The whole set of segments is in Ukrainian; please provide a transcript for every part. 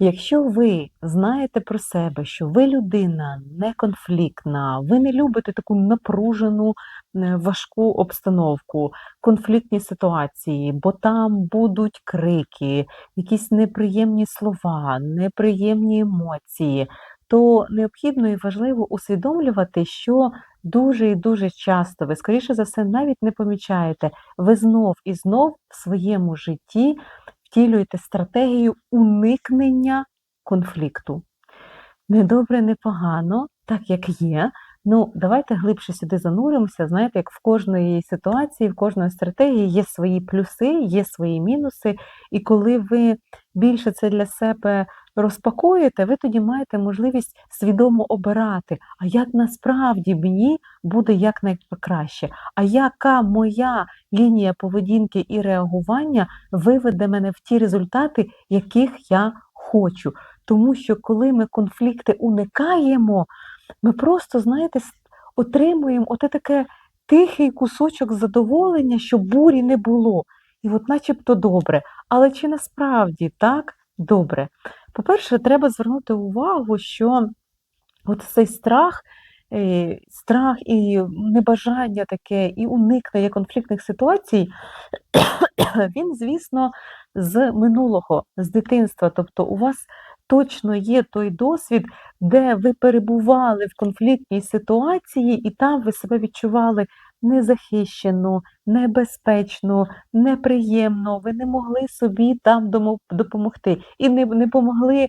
Якщо ви знаєте про себе, що ви людина неконфліктна, ви не любите таку напружену, е, важку обстановку, конфліктні ситуації, бо там будуть крики, якісь неприємні слова, неприємні емоції, то необхідно і важливо усвідомлювати, що дуже і дуже часто ви, скоріше за все, навіть не помічаєте, ви знов і знов в своєму житті втілюєте стратегію уникнення конфлікту. Недобре, непогано, так як є. Ну, давайте глибше сюди зануримося. Знаєте, як в кожної ситуації, в кожної стратегії є свої плюси, є свої мінуси. І коли ви більше це для себе розпакуєте, ви тоді маєте можливість свідомо обирати, а як насправді мені буде якнайкраще, а яка моя лінія поведінки і реагування виведе мене в ті результати, яких я хочу. Тому що коли ми конфлікти уникаємо, ми просто, знаєте, отримуємо оте таке тихий кусочок задоволення, щоб бурі не було. І от начебто добре. Але чи насправді так добре? По-перше, треба звернути увагу, що от цей страх, е, страх і небажання таке, і уникнення конфліктних ситуацій, він, звісно, з минулого, з дитинства. Тобто у вас точно є той досвід, де ви перебували в конфліктній ситуації, і там ви себе відчували незахищено, небезпечно, неприємно, ви не могли собі там допомогти і не не помогли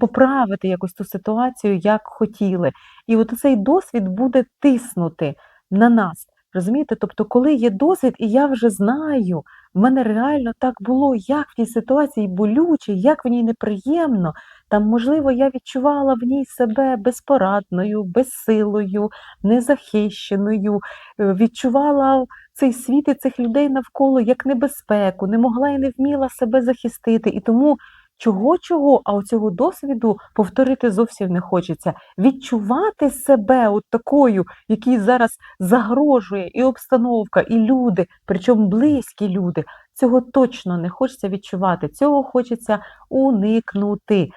поправити якось ту ситуацію, як хотіли. І от цей досвід буде тиснути на нас. Розумієте? Тобто, коли є досвід, і я вже знаю, в мене реально так було, як в тій ситуації болюче, як в ній неприємно. Там, можливо, я відчувала в ній себе безпорадною, безсилою, незахищеною, е, відчувала цей світ і цих людей навколо як небезпеку, не могла і не вміла себе захистити. І тому чого, чого, а оцього досвіду повторити зовсім не хочеться. Відчувати себе от такою, якій зараз загрожує і обстановка, і люди, причому близькі люди. Цього точно не хочеться відчувати, цього хочеться уникнути.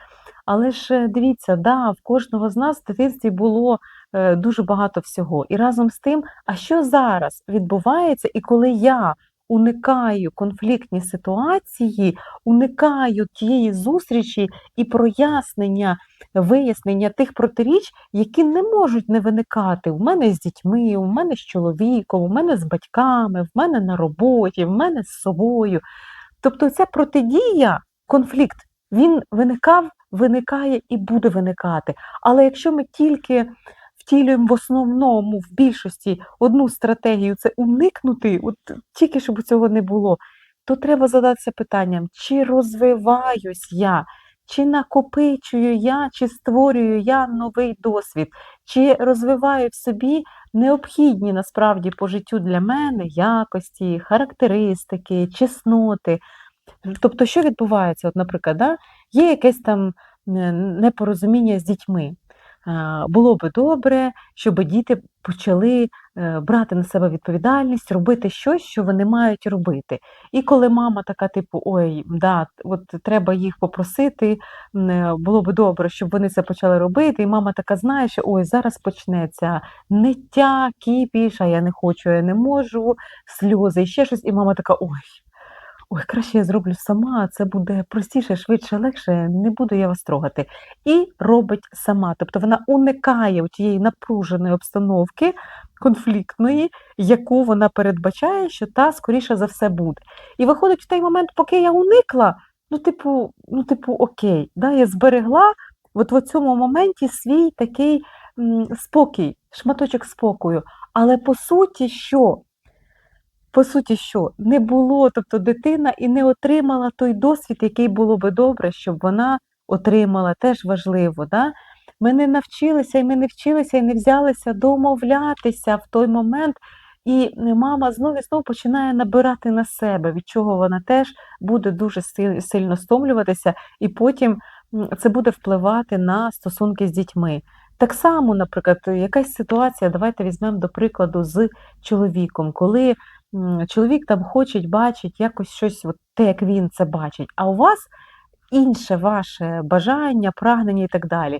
Але ж е, дивіться, да, в кожного з нас в дитинстві було е, дуже багато всього. І разом з тим, а що зараз відбувається, і коли я уникаю конфліктні ситуації, уникаю тієї зустрічі і прояснення, вияснення тих протиріч, які не можуть не виникати в мене з дітьми, у мене з чоловіком, у мене з батьками, в мене на роботі, в мене з собою. Тобто ця протидія, конфлікт, він виникав, виникає і буде виникати. Але якщо ми тільки втілюємо в основному, в більшості одну стратегію це уникнути, от тільки щоб цього не було, то треба задатися питанням, чи розвиваюсь я, чи накопичую я, чи створюю я новий досвід, чи розвиваю в собі необхідні насправді по життю для мене якості, характеристики, чесноти. Тобто, що відбувається? От, Наприклад, да, є якесь там непорозуміння з дітьми. Було би добре, щоб діти почали е, брати на себе відповідальність, робити щось, що вони мають робити. І коли мама така, типу, ой, да, от треба їх попросити, е, було би добре, щоб вони це почали робити. І мама така знає, що ой, зараз почнеться ниття, кіпіш, а я не хочу, я не можу, сльози і ще щось. І мама така, ой. Ой, краще я зроблю сама, це буде простіше, швидше, легше, не буду я вас трогати. І робить сама. Тобто вона уникає тієї напруженої обстановки конфліктної, яку вона передбачає, що та, скоріше за все, буде. І виходить в той момент, поки я уникла, ну, типу, ну, типу, окей, да, я зберегла от в цьому моменті свій такий м, спокій, шматочок спокою. Але по суті, що? По суті, що не було, тобто дитина і не отримала той досвід, який було би добре, щоб вона отримала, теж важливо. Да? Ми не навчилися і ми не вчилися і не взялися домовлятися в той момент. І мама знову і знову починає набирати на себе, від чого вона теж буде дуже сильно стомлюватися, і потім це буде впливати на стосунки з дітьми. Так само, наприклад, якась ситуація, давайте візьмемо до прикладу з чоловіком, коли чоловік там хоче, бачить якось щось, от те, як він це бачить. А у вас інше ваше бажання, прагнення і так далі.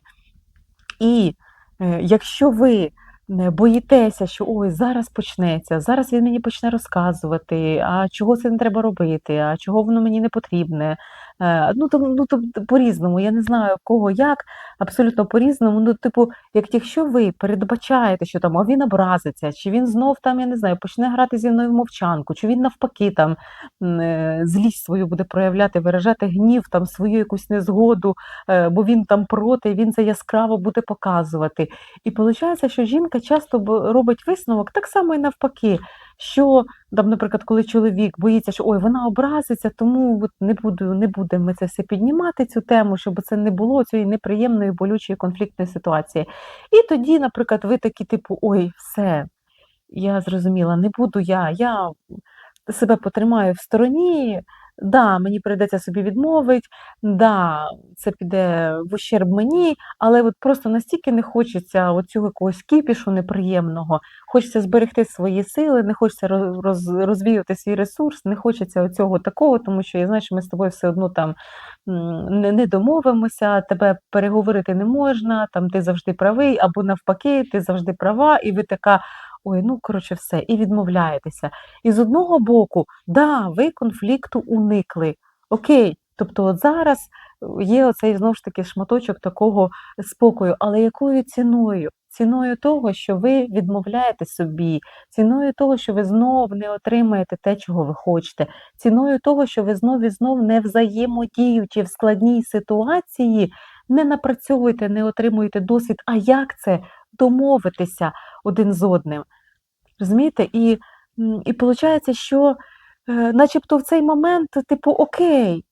І, е, якщо ви не боїтеся, що ой, зараз почнеться, зараз він мені почне розказувати, а чого це не треба робити, а чого воно мені не потрібне. Е, ну, то, ну, то, по-різному, я не знаю, кого як, абсолютно по-різному. Ну, типу, як якщо ви передбачаєте, що там а він образиться, чи він знов там, я не знаю, почне грати зі мною в мовчанку, чи він навпаки там е, злість свою буде проявляти, виражати гнів, там свою якусь незгоду, е, бо він там проти, він це яскраво буде показувати. І виходить, що жінка часто робить висновок так само і навпаки, що там, наприклад, коли чоловік боїться, що ой, вона образиться, тому от не буду, не будемо ми це все піднімати, цю тему, щоб це не було цієї неприємної, болючої конфліктної ситуації. І тоді, наприклад, ви такі, типу, ой, все, я зрозуміла, не буду я, я себе потримаю в стороні. Да, мені прийдеться собі відмовити, да, це піде в ущерб мені, але от просто настільки не хочеться оцього якогось кіпішу неприємного, хочеться зберегти свої сили, не хочеться роз, роз- розвіяти свій ресурс, не хочеться оцього такого, тому що я знаю, що ми з тобою все одно там не, не домовимося, тебе переговорити не можна, там ти завжди правий, або навпаки, ти завжди права, і ви така. Ой, ну коротше, все, і відмовляєтеся. І з одного боку, да, ви конфлікту уникли. Окей, тобто от зараз е, є оцей знову ж таки шматочок такого спокою, але якою ціною? Ціною того, що ви відмовляєте собі, ціною того, що ви знов не отримаєте те, чого ви хочете, ціною того, що ви знов і знов не взаємодіючи в складній ситуації, не напрацьовуєте, не отримуєте досвід. А як це домовитися один з одним? Розумієте? І, і виходить, що е, начебто в цей момент, типу, окей,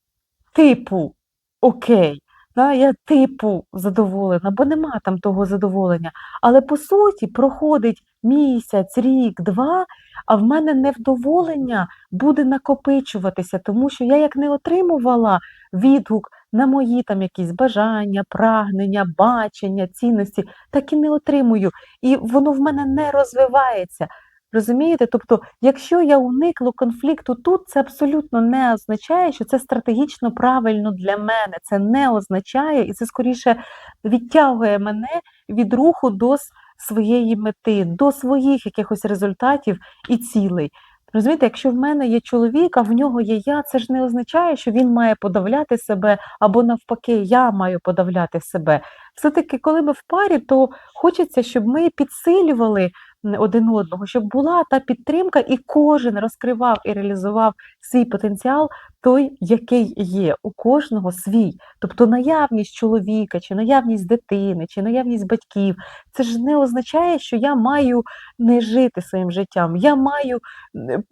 типу, окей, я типу задоволена, бо нема там того задоволення. Але по суті проходить місяць, рік, два, а в мене невдоволення буде накопичуватися, тому що я як не отримувала відгук на мої там якісь бажання, прагнення, бачення, цінності, так і не отримую. І воно в мене не розвивається. Розумієте? Тобто, якщо я уникну конфлікту тут, це абсолютно не означає, що це стратегічно правильно для мене. Це не означає, і це скоріше відтягує мене від руху до своєї мети, до своїх якихось результатів і цілей. Розумієте, якщо в мене є чоловік, а в нього є я, це ж не означає, що він має подавляти себе, або навпаки, я маю подавляти себе. Все-таки, коли ми в парі, то хочеться, щоб ми підсилювали один одного, щоб була та підтримка, і кожен розкривав і реалізував свій потенціал, той, який є, у кожного свій. Тобто наявність чоловіка, чи наявність дитини, чи наявність батьків, це ж не означає, що я маю не жити своїм життям. Я маю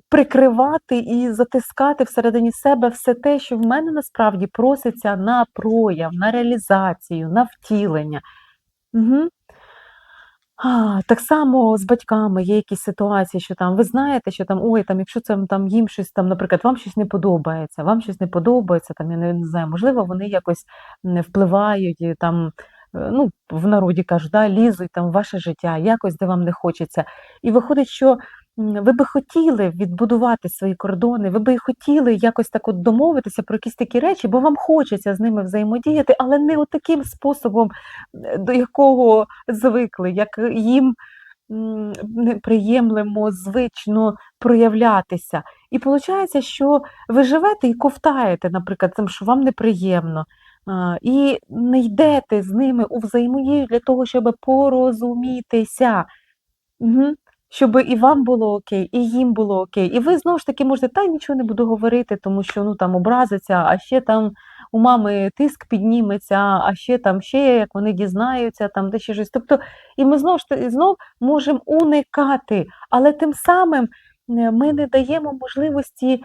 прикривати і затискати всередині себе все те, що в мене насправді проситься на прояв, на реалізацію, на втілення. Угу. А, так само з батьками є якісь ситуації, що там ви знаєте, що там ой, там, якщо це там їм щось там, наприклад, вам щось не подобається, вам щось не подобається, там я не, не знаю, можливо, вони якось не впливають там. е, Ну, в народі кажуть, да, лізуть там в ваше життя, якось де вам не хочеться. І виходить, що ви би хотіли відбудувати свої кордони, ви би хотіли якось так от домовитися про якісь такі речі, бо вам хочеться з ними взаємодіяти, але не таким способом, е, до якого звикли, як їм неприємлемо, звично проявлятися. І виходить, що ви живете і ковтаєте, наприклад, тим, що вам неприємно. І не йдете з ними у взаємодію для того, щоб порозумітися. Угу. Щоб і вам було окей, і їм було окей. І ви знову ж таки можете, та нічого не буду говорити, тому що ну там образиться, а ще там у мами тиск підніметься, а ще там ще як вони дізнаються, там де ще щось. Тобто, і ми знову ж таки знов можемо уникати, але тим самим е, ми не даємо можливості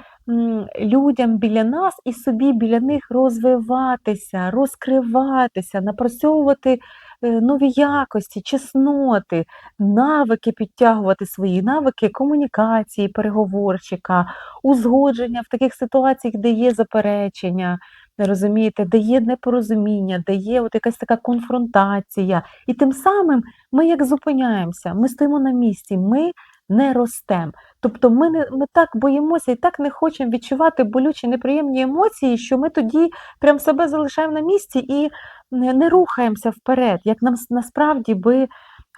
людям біля нас і собі біля них розвиватися, розкриватися, напрацьовувати нові якості, чесноти, навики підтягувати свої навики комунікації, переговорщика, узгодження в таких ситуаціях, де є заперечення, розумієте, де є непорозуміння, де є от якась така конфронтація. І тим самим ми як зупиняємося, ми стоїмо на місці, ми не ростемо. Тобто ми, не, ми так боїмося і так не хочемо відчувати болючі неприємні емоції, що ми тоді прям себе залишаємо на місці і не, рухаємося вперед, як нам насправді би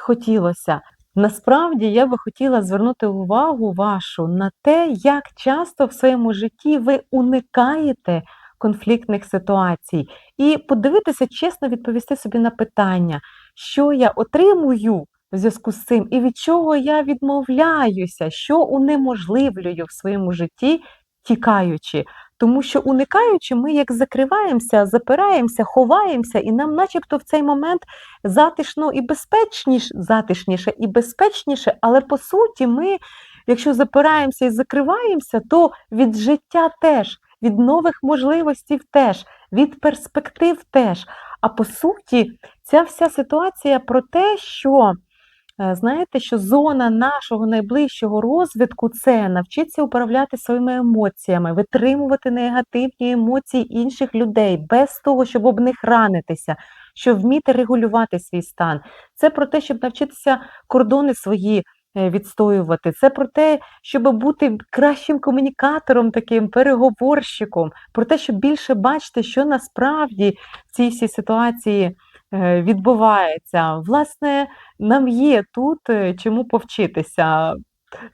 хотілося. Насправді я би хотіла звернути увагу вашу на те, як часто в своєму житті ви уникаєте конфліктних ситуацій, і подивитися, чесно відповісти собі на питання, що я отримую в зв'язку з цим, і від чого я відмовляюся, що унеможливлюю в своєму житті, тікаючи. Тому що уникаючи, ми як закриваємося, запираємося, ховаємося, і нам, начебто, в цей момент затишно і безпечніше, затишніше і безпечніше, але по суті, ми, якщо запираємося і закриваємося, то від життя теж, від нових можливостей теж, від перспектив теж. А по суті, ця вся ситуація про те, що Знаєте, що зона нашого найближчого розвитку це навчитися управляти своїми емоціями, витримувати негативні емоції інших людей без того, щоб об них ранитися, щоб вміти регулювати свій стан. Це про те, щоб навчитися кордони свої е, відстоювати. Це про те, щоб бути кращим комунікатором, таким переговорщиком, про те, щоб більше бачити, що насправді в цій всій ситуації е, відбувається. Власне, нам є тут е, чому повчитися.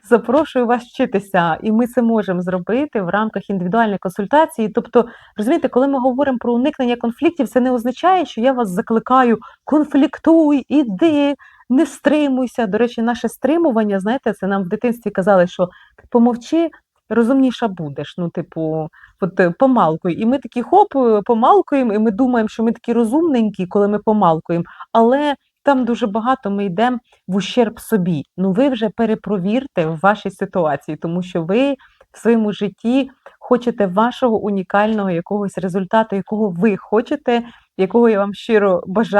Запрошую вас вчитися, і ми це можемо зробити в рамках індивідуальної консультації. Тобто, розумієте, коли ми говоримо про уникнення конфліктів, це не означає, що я вас закликаю конфліктуй, іди, не стримуйся. До речі, наше стримування, знаєте, це нам в дитинстві казали, що помовчи, розумніша будеш. Ну, типу, от е, помалкуй. І ми такі хоп, е, помалкуємо, і ми думаємо, що ми такі розумненькі, коли ми помалкуємо. Але там дуже багато ми йдемо в ущерб собі. Ну, ви вже перепровірте в вашій ситуації, тому що ви в своєму житті хочете вашого унікального якогось результату, якого ви хочете, якого я вам щиро бажаю.